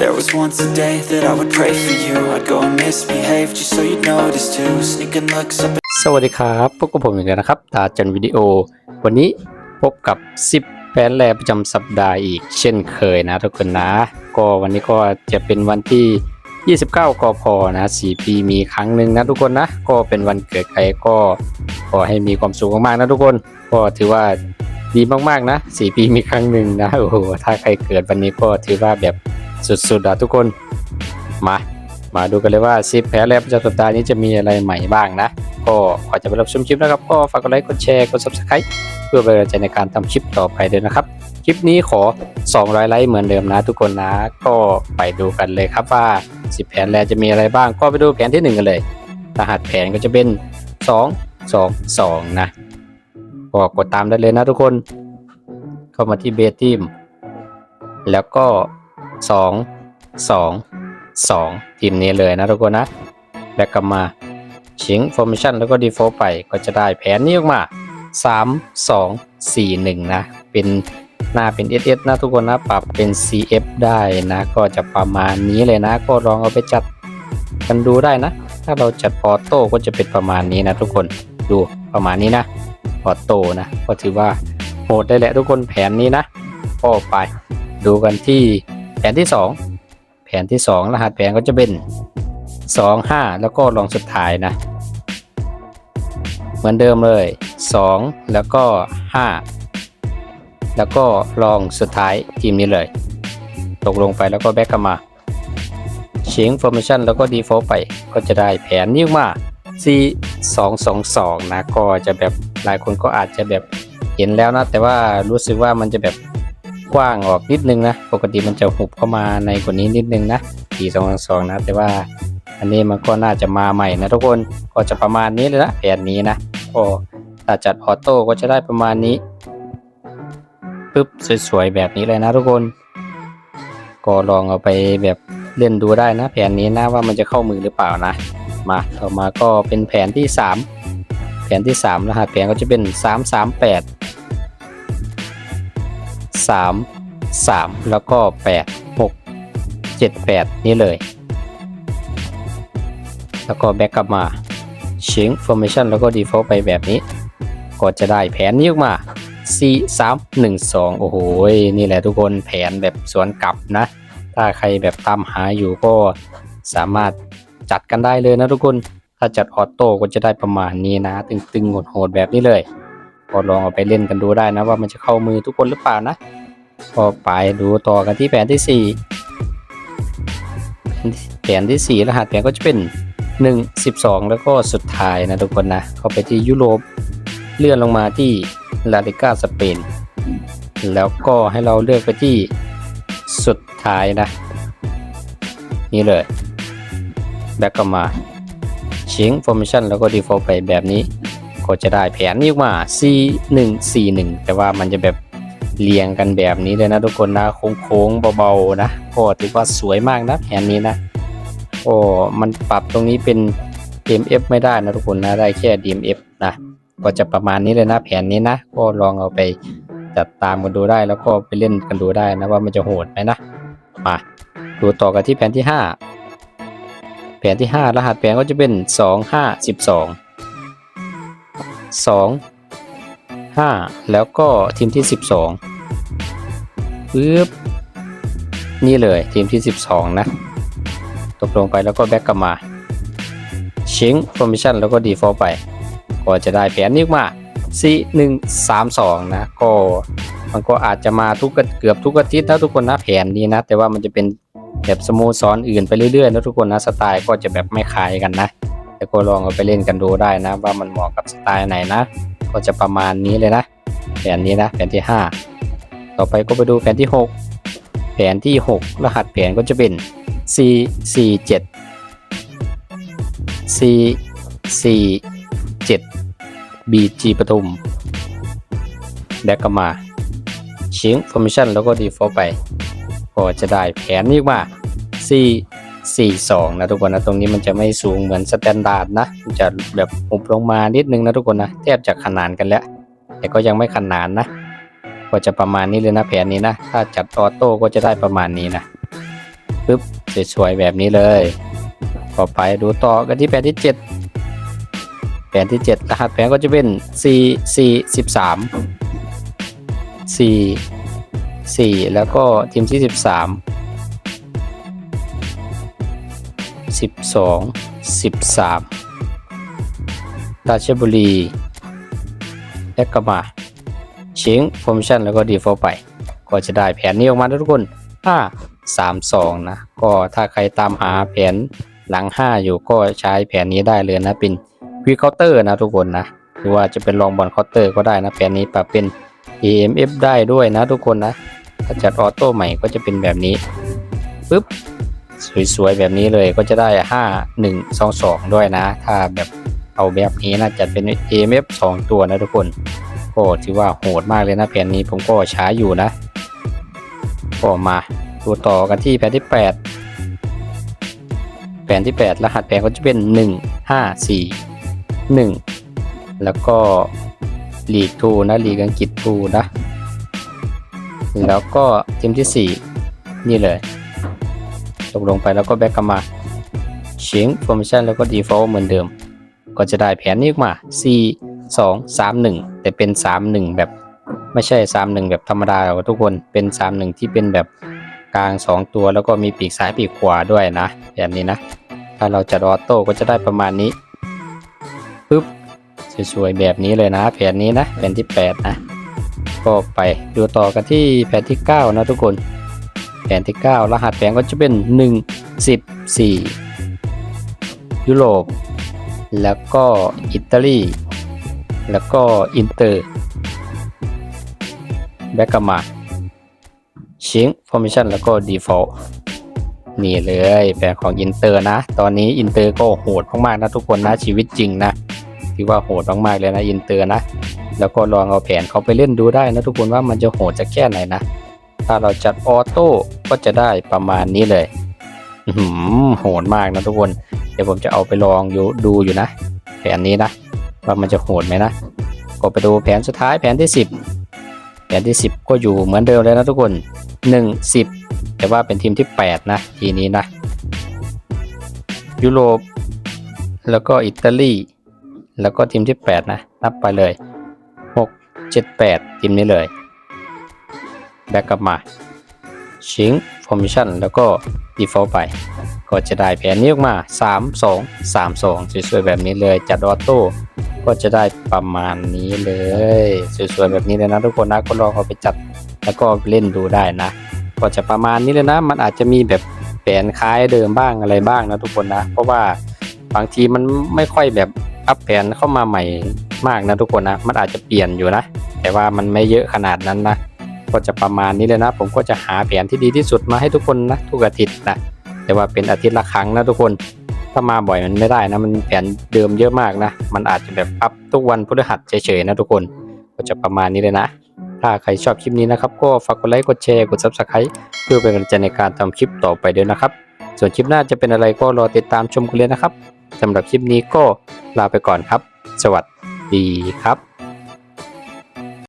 There was once a day that I would pray for you I'd go and misbehave just so you'd notice too Sneaking looks up สวัสดีครับ พบกับผมอีกแล้วนะครับ ตาจันวิดีโอ วันนี้พบกับ 10แผนแรประจำสัปดาห์อีกเช่นเคยนะทุกคนนะ ก็วันนี้ก็จะเป็นวันที่ 29 กพนะ 4 ปีมีครั้งหนึ่งนะทุกคนนะ ก็เป็นวันเกิดใครก็ขอให้มีความสุขมากๆนะทุกคน ก็ถือว่าดีมากๆนะ 4 ปีมีครั้งหนึ่งนะ โอ้โห ถ้าใครเกิดวันนี้ก็ถือว่าแบบ สุดๆอะทุกคนมามาดูกันเลยว่า10แผนแรกประจำสัปดาห์นี้จะมีอะไรใหม่บ้างนะ ก็ก่อจะไปรับชมคลิปนะครับ ก็ฝากกดไลค์กดแชร์กด subscribe เพื่อเป็นกำลังใจในการทำคลิปต่อไปด้วยนะครับ คลิปนี้ขอ 200 ไลค์เหมือนเดิมนะ ทุกคนนะก็ไปดูกันเลยครับว่า10แผนแรกจะมีอะไรบ้าง ก็ไปดูแผนที่ 1 กันเลย รหัสแผนก็จะเป็น 2 2 2 นะก็กดตามได้เลยนะทุกคน เข้ามาที่เบสทีมแล้วก็ 2 2 2ทีมนี้เลยนะทุกคนนะแล้วกลับมาชิง formation แล้วก็ default ไปก็จะได้แผนนี้ออกมา3 2 4 1นะเป็นหน้าเป็น SS นะทุกคนนะปรับเป็น CF ได้นะ ก็จะประมาณนี้เลยนะ ก็ลองเอาไปจัดกันดูได้นะ ถ้าเราจัดออโต้ก็จะเป็นประมาณนี้นะทุกคนดูประมาณนี้นะออโต้นะก็ถือว่าโหดได้แหละทุกคนแผนนี้นะก็ไปดูกันที่ แผนที่ 2 แผนที่ 2 รหัสแผนก็จะเป็น 2 5 แล้วก็ลองสุดท้ายนะ เหมือนเดิมเลย 2 แล้วก็ 5 แล้วก็ลองสุดท้ายทีมนี้เลย ตกลงไปแล้วก็แบ็กกลับมาเชิง formation แล้วก็ default ไปก็จะได้แผนนี้มา C 2 2 2นะก็จะแบบหลายคนก็อาจจะแบบเห็นแล้วนะ แต่ว่ารู้สึกว่ามันจะแบบ กว้างออกนิดนึงนะ ปกติมันจะหุบเข้ามาในกว่านี้นิดนึงนะ4 2 2นะ แต่ว่าอันนี้มันก็น่าจะมาใหม่นะทุกคนก็จะประมาณนี้เลยนะแผนนี้นะก็ถ้าจัดออโต้ก็จะได้ประมาณนี้ปึ๊บสวยๆแบบนี้เลยนะทุกคน ก็ลองเอาไปแบบเล่นดูได้นะ แผนนี้นะว่ามันจะเข้ามือหรือเปล่านะมาต่อมาก็เป็นแผนที่ 3 แผนที่ 3 รหัสแผนก็จะเป็น 3 3 3 แล้วก็ 8 6 7 8 นี่เลย แล้วก็แบ็กกลับมาชิง formation แล้วก็ default ไปแบบนี้ ก็จะได้แผนนี้ออกมา C 3 1 2 โอ้โห นี่แหละทุกคนแผนแบบสวนกลับนะ ถ้าใครแบบตามหาอยู่ก็สามารถจัดกันได้เลยนะทุกคน ถ้าจัดออโต้ก็จะได้ประมาณนี้นะ ตึงๆโหดๆแบบนี้เลย ก็ลองเอาไปเล่นกันดูได้นะว่ามันจะเข้ามือทุกคนหรือเปล่านะก็ไปดูต่อกันที่แผนที่4แผนที่ 4 รหัสแผนก็จะเป็น 1 12 แล้วก็สุดท้ายนะทุกคนนะเข้าไปที่ยุโรปเลื่อนลงมาที่ลาลิก้าสเปนแล้วก็ให้เราเลือกไปที่สุดท้ายนะ นี่เลย แบ็กกลับมาชิง formation แล้วก็ default ไปแบบนี้ ก็จะได้แผนนี้มา C 1 C 1แต่ว่ามันจะแบบเรียงกันแบบนี้เลยนะทุกคนนะโค้งๆเบาๆนะก็ถือว่าสวยมากนะแผนนี้นะโอ้มันปรับตรงนี้เป็น DMF ไม่ได้นะทุกคนนะได้แค่ DMF นะก็จะประมาณนี้เลยนะแผนนี้นะ ก็ลองเอาไปจัดตามกันดูได้แล้วก็ไปเล่นกันดูได้นะว่ามันจะโหดไหมนะมาดูต่อกันที่แผนที่ 5 แผนที่ 5 รหัสแผนก็จะเป็น 2 5 12 2 5 แล้วก็ทีมที่ 12ปึ๊บนี่เลยทีมที่ 12 นะ ตกลงไปแล้วก็แบ็กกลับมาชิง formation แล้วก็ default ไป ก็จะได้แผนนี้มา C 1 3 2 นะ ก็มันก็อาจจะมาทุกเกือบทุกอาทิตย์นะทุกคนนะแผนนี้นะ แต่ว่ามันจะเป็นแบบสโมสรออื่นไปเรื่อยๆนะทุกคนนะสไตล์ก็จะแบบไม่คล้ายกันนะ แต่ก็ลองเอาไปเล่นกันดูได้นะ ว่ามันเหมาะกับสไตล์ไหนนะ ก็จะประมาณนี้เลยนะแผนนี้นะแผนที่ 5 ต่อไปก็ไปดูแผนที่ 6 แผนที่ 6 รหัสแผนก็จะเป็น C C 7 C C 7 BG ปทุมแบกกมาชิง formation แล้วก็ default ไป ก็จะได้แผนนี้มา C 4 2 นะทุกคนนะตรงนี้มันจะไม่สูงเหมือนสแตนดาร์ดนะมันจะแบบหุบลงมานิดนึงนะทุกคนนะแทบจะขนานกันแล้ว แต่ก็ยังไม่ขนานนะ ก็จะประมาณนี้เลยนะแผนนี้นะ ถ้าจัดออโต้ก็จะได้ประมาณนี้นะปึ๊บสวยๆแบบนี้เลยต่อไปดูต่อกันที่แผนที่ 7 แผนที่7รหัสแผนก็จะเป็น C C 13 C 4 แล้วก็ทีมที่ 13 12 13 ราชบุรีและก็มาชิงฟอร์มชันแล้วก็ดีฟอไป ก็จะได้แผนนี้ออกมาทุกคน5 3 2 นะ ก็ถ้าใครตามหาแผนหลัง 5 อยู่ก็ใช้แผนนี้ได้เลยนะเป็นควีเคาน์เตอร์นะทุกคนนะหรือว่าจะเป็นลองบอลเคาน์เตอร์ก็ได้นะแผนนี้ปรับเป็น EMF ได้ด้วยนะทุกคนนะถ้าจัดออโต้ใหม่ก็จะเป็นแบบนี้ปึ๊บ สวยๆแบบนี้เลยก็จะได้ 5 1 2 2 ด้วยนะ ถ้าแบบเอาแบบนี้นะจัดเป็น EMF 2 ตัวนะทุกคนก็ถือว่าโหดมากเลยนะแผ่นนี้ผมก็ช้าอยู่นะ ก็มาดูต่อกันที่แผ่นที่ 8 แผ่นที่ 8 รหัสแผ่นก็จะเป็น 1 5 4 1 แล้วก็ลีกทูนะลีกอังกฤษทูนะแล้วก็ทีมที่ 4 นี่เลย ตกลงไปแล้วก็แบ็กกลับมาเฉียงฟอร์มชันแล้วก็ default เหมือนเดิม ก็จะได้แผนนี้ออกมา C 2 3 1 แต่เป็น 3 1 แบบไม่ใช่ 3 1 แบบธรรมดาทุกคนเป็น 3 1 ที่เป็นแบบกลาง 2 ตัวแล้วก็มีปีกซ้ายปีกขวาด้วยนะ แบบนี้นะ ถ้าเราจัดออโต้ก็จะได้ประมาณนี้ปึ๊บสวยๆแบบนี้เลยนะ แผนนี้นะแผนที่ 8 นะ ก็ไปดูต่อกันที่แผนที่ 9 นะทุกคน ผนที่ 9 รหัสแผนก็จะเป็น 1 10 4ยุโรป แล้วก็อิตาลี แล้วก็อินเตอร์ แบกกามาชิงฟอร์มิชันแล้วก็ดีฟอลนี่เลยแผนของอินเตอร์นะ ตอนนี้อินเตอร์ก็โหดมากๆนะทุกคนนะชีวิตจริงนะที่ว่าโหดมากๆเลยนะอินเตอร์นะ แล้วก็ลองเอาแผนเขาไปเล่นดูได้นะทุกคนว่ามันจะโหดจะแค่ไหนนะ ถ้าเราจัดออโต้ก็จะได้ประมาณนี้เลยหือโหดมากนะทุกคน เดี๋ยวผมจะเอาไปลองอยู่ดูอยู่นะ แผนนี้นะ ว่ามันจะโหดไหมนะก็ไปดูแผนสุดท้ายแผนที่ 10 แผนที่ 10 ก็อยู่เหมือนเดิมเลยนะทุกคน 1 10 แต่ว่าเป็นทีมที่ 8 นะ ทีนี้นะ ยุโรป แล้วก็อิตาลี แล้วก็ทีมที่ 8 นะ นับไปเลย 6 7 8 ทีมนี้เลย แบ็กกลับมา ชิงฟอร์มิชันแล้วก็ default ไป ก็จะได้แผนนี้ออกมา 3 2 3 2 สวยๆแบบนี้เลยจัดออโต้ก็จะได้ประมาณนี้เลย สวยๆแบบนี้เลยนะทุกคนนะก็ลองเอาไปจัดแล้วก็เล่นดูได้นะ ก็จะประมาณนี้เลยนะ มันอาจจะมีแบบแผนคล้ายเดิมบ้างอะไรบ้างนะทุกคนนะ เพราะว่าบางทีมันไม่ค่อยแบบอัปแผนเข้ามาใหม่มากนะทุกคนนะ มันอาจจะเปลี่ยนอยู่นะ แต่ว่ามันไม่เยอะขนาดนั้นนะ ก็จะประมาณนี้เลยนะ ผมก็จะหาแผนที่ดีที่สุดมาให้ทุกคนนะทุกอาทิตย์นะแต่ว่าเป็นอาทิตย์ละครั้งนะทุกคนถ้ามาบ่อยมันไม่ได้นะมันแผนเดิมเยอะมากนะ มันอาจจะแบบอัพทุกวันพฤหัสเฉยๆนะทุกคนก็จะประมาณนี้เลยนะ ถ้าใครชอบคลิปนี้นะครับก็ฝากกดไลค์กดแชร์กด subscribe เพื่อเป็นกำลังใจในการทำคลิปต่อไปด้วยนะครับ ส่วนคลิปหน้าจะเป็นอะไรก็รอติดตามชมกันเลยนะครับสำหรับคลิปนี้ก็ลาไปก่อนครับ สวัสดีครับ